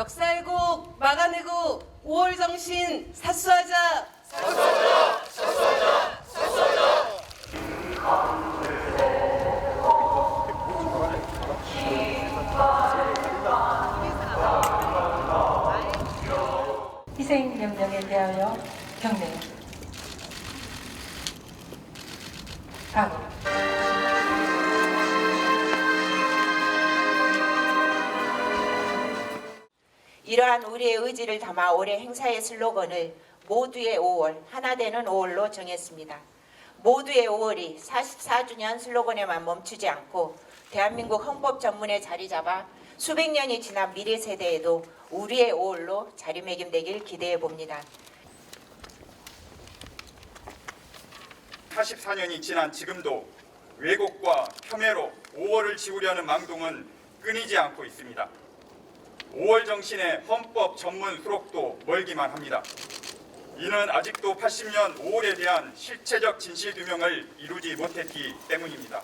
역사회국 막아내고 5월 정신 사수하자. 희생 명령에 대하여 경례. 강. 이러한 우리의 의지를 담아 올해 행사의 슬로건을 모두의 5월, 하나 되는 5월로 정했습니다. 모두의 5월이 44주년 슬로건에만 멈추지 않고 대한민국 헌법 전문에 자리 잡아 수백 년이 지난 미래 세대에도 우리의 5월로 자리매김되길 기대해 봅니다. 44년이 지난 지금도 왜곡과 폄훼로 5월을 지우려는 망동은 끊이지 않고 있습니다. 5월 정신의 헌법 전문 수록도 멀기만 합니다. 이는 아직도 80년 5월에 대한 실체적 진실 규명을 이루지 못했기 때문입니다.